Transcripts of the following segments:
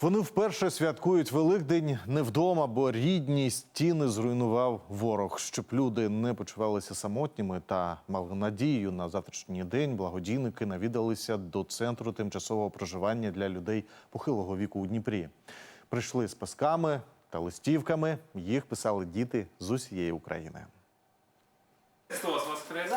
Вони вперше святкують Великдень не вдома, бо рідні стіни зруйнував ворог. Щоб люди не почувалися самотніми та мали надію на завтрашній день. Благодійники навідалися до центру тимчасового проживання для людей похилого віку у Дніпрі. Прийшли з пасками та листівками. Їх писали діти з усієї України. Христос воскрес!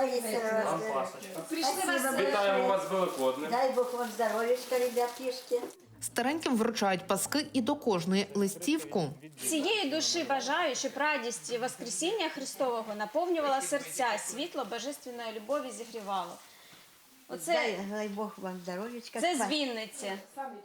Вітаємо вас з Великоднем. Дай Бог вам здоровья, ребятишки. Стареньким вручають паски і до кожної листівку. Цієї душі бажаю, щоб радість Воскресіння Христового наповнювала серця, світло божественної любові зігрівало. Оце дай Бог вам здоровья. це з Вінниці.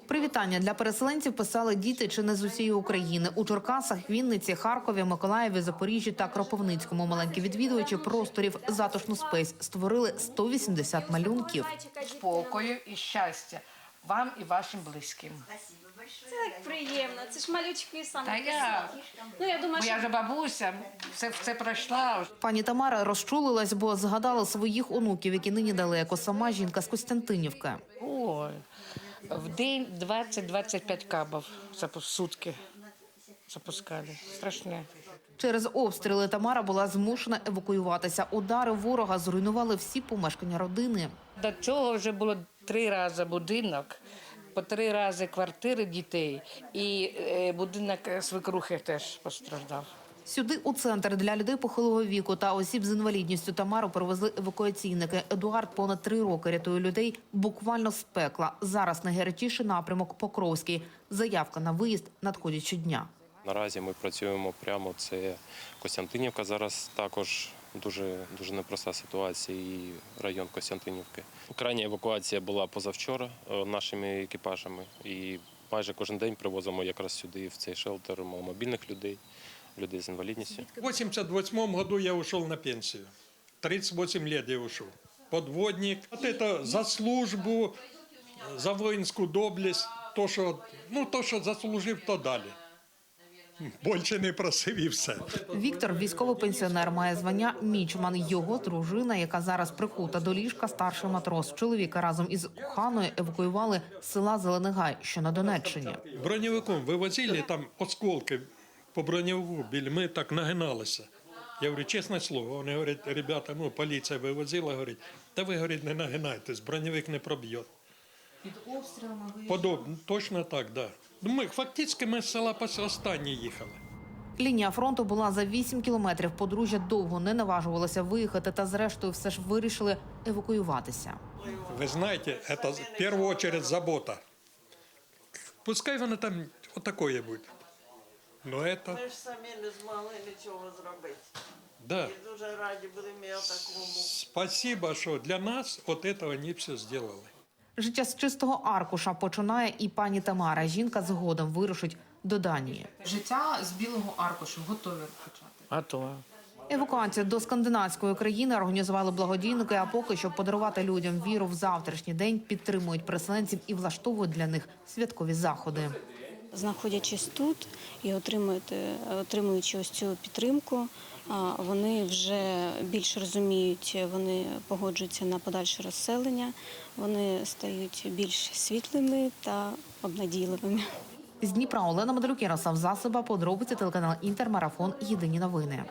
Привітання для переселенців писали діти чи не з усієї України. У Черкасах, Вінниці, Харкові, Миколаєві, Запоріжжі та Кропивницькому маленькі відвідувачі просторів затишну спейс створили 180 малюнків. спокою і щастя вам і вашим близьким. Це так приємно. Це ж малючки саме. Та я, Ну я думаю, моя що ж бабуся все, все пройшла. Пані Тамара розчулилась, бо згадала своїх онуків, які нині далеко. Сама жінка з Костянтинівки. Ой, в день 20-25 кабів в сутки запускали. Страшне. Через обстріли Тамара була змушена евакуюватися. Удари ворога зруйнували всі помешкання родини. До цього вже було три рази будинок, по три рази квартири дітей, і е, будинок свекрухи теж постраждав. Сюди у центр для людей похилого віку та осіб з інвалідністю Тамару привезли евакуаційники. Едуард понад три роки рятує людей буквально з пекла. Зараз найгарячіший напрямок Покровський. Заявка на виїзд надходять щодня. Наразі ми працюємо прямо. Це Костянтинівка. Зараз також дуже дуже непроста ситуація. І район Костянтинівки. Крайня евакуація була позавчора е, нашими екіпажами, і майже кожен день привозимо якраз сюди, в цей шелтер, маломобільних людей, людей з інвалідністю. В 88 году я ушел на пенсию. 38 лет я ушел. Подводник. Вот это за службу, за воинскую доблесть, то, що, ну, то, що заслужив, то далі. Більше не просив і все. Віктор, військовий пенсіонер, має звання мічман. Його дружина, яка зараз прикута до ліжка, старший матрос. Чоловіка разом із коханою евакуювали з села Зеленигай, що на Донеччині. Броневиком вивозили там осколки по броневику, біль- ми так нагиналися. Я говорю, чесне слово, вони говорять, ребята, ну, поліція вивозила, говорить, та ви, говорить, не нагинайтесь, броневик не проб'є. Під обстрілами точно так, да. Ми, фактично, ми з села останні їхали. Лінія фронту була за 8 кілометрів. Подружжя довго не наважувалося виїхати, та зрештою все ж вирішили евакуюватися. Ви знаєте, це в першу чергу забота. Пускай воно там отакое буде. Ну, це, Ми ж самі не змогли нічого зробити. да. І дуже раді були ми такому. Спасибо, що для нас от этого вони все зробили. Життя з чистого аркуша починає і пані Тамара. Жінка згодом вирушить до Данії. Життя з білого аркушу готові почати. А то. Евакуацію до скандинавської країни організували благодійники. А поки що подарувати людям віру в завтрашній день підтримують переселенців і влаштовують для них святкові заходи. Знаходячись тут і отримуючи ось цю підтримку, вони вже більш розуміють, вони погоджуються на подальше розселення, вони стають більш світлими та обнадійливими. З Дніпра Олена Мадалюк, Ярослав Засоба, подробиці телеканал Інтермарафон. Єдині новини.